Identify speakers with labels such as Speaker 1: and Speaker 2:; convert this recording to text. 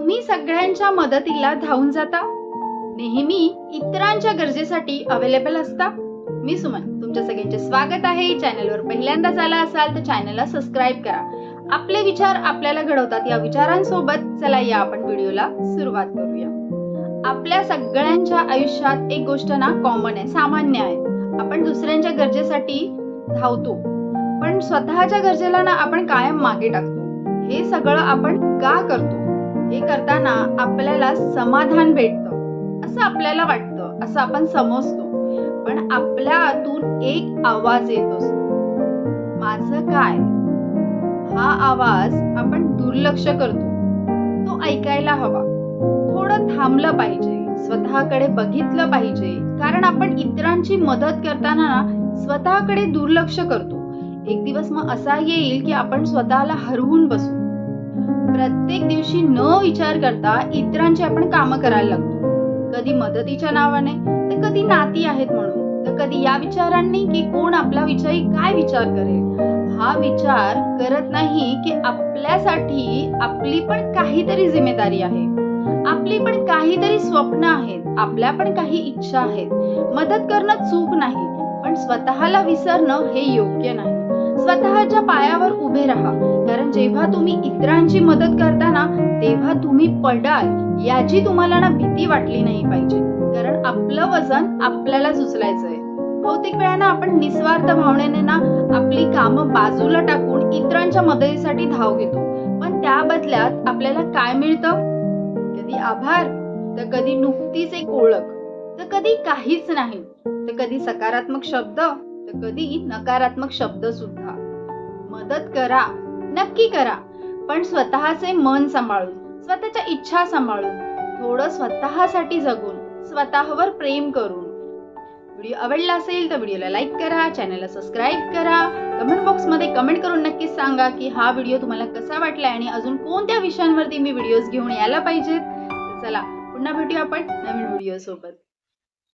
Speaker 1: तुम्ही सगळ्यांच्या मदतीला धावून जाता? नेहमी इतरांच्या गरजेसाठी अवेलेबल असता? मी सुमन तुमच्या सगळ्यांचे स्वागत आहे. चॅनलवर पहिल्यांदाच आला असाल तर चॅनलला सबस्क्राईब करा. आपले विचार आपल्याला घडवतात या विचारांसोबत. चला या आपण व्हिडिओला सुरुवात करूया. आपल्या सगळ्यांच्या आयुष्यात एक गोष्ट ना कॉमन आहे सामान्य आहे. आपण दुसऱ्यांच्या गरजेसाठी धावतो. पण स्वतःच्या गरजेला ना आपण कायम मागे टाकतो. हे सगळं आपण का करतो? हे करताना आपल्याला समाधान भेटतं. असं आपल्याला वाटतं असं आपण समजतो. पण आपल्या आतून एक आवाज येत असतो. माझं काय? हा आवाज आपण दुर्लक्ष करतो. तो ऐकायला हवा. थोडं थांबलं पाहिजे स्वतःकडे बघितलं पाहिजे. कारण आपण इतरांची मदत करताना स्वतःकडे दुर्लक्ष करतो. एक दिवस मग असा येईल की आपण स्वतःला हरवून बसू. प्रत्येक दिवशी न विचार करता इतरांची आपण कामं करायला लागतो. कधी मदतीच्या नावाने तर कधी नाती आहेत म्हणून. तर कधी या विचारांनी की कोण आपला विषयी काय विचार करेल? हा विचार करत नाही की आपल्यासाठी आपली पण काहीतरी जिम्मेदारी आहे. आपली पण काहीतरी स्वप्न आहेत. आपल्या पण काही इच्छा आहेत. मदत करणं चूक नाही. पण स्वतःला विसरणं हे योग्य नाही. स्वतःच्या पायावर उभे राहा. जेव्हा तुम्ही इतरांची मदत करताना तेव्हा तुम्ही पडाल याची तुम्हाला ना भीती वाटली नाही पाहिजे. कारण आपलं वजन आपल्यालाच उचलायचंय बहुतेक वेळानं आपण निस्वार्थ भावनेने ना आपली कामं बाजूला टाकून इतरांच्या मदतीसाठी धाव घेतो. पण त्या बदल्यात आपल्याला काय मिळतं? कधी आभार तर कधी नुकतीच एक ओळख तर कधी काहीच नाही तर कधी सकारात्मक शब्द तर कधी नकारात्मक शब्द सुद्धा मदत करा. नक्की करा. पण स्वतःचे मन सांभाळून स्वतःच्या इच्छा सांभाळून थोडं स्वतःसाठी जगून स्वतःवर प्रेम करून. व्हिडिओ आवडला असेल तर व्हिडिओला लाईक करा चॅनलला सबस्क्राईब करा. कमेंट बॉक्समध्ये कमेंट करून नक्कीच सांगा की हा व्हिडिओ तुम्हाला कसा वाटला आणि अजून कोणत्या विषयांवरती मी व्हिडिओज घेऊन यायला पाहिजेत. चला पुन्हा भेटूया आपण नवीन व्हिडिओसोबत.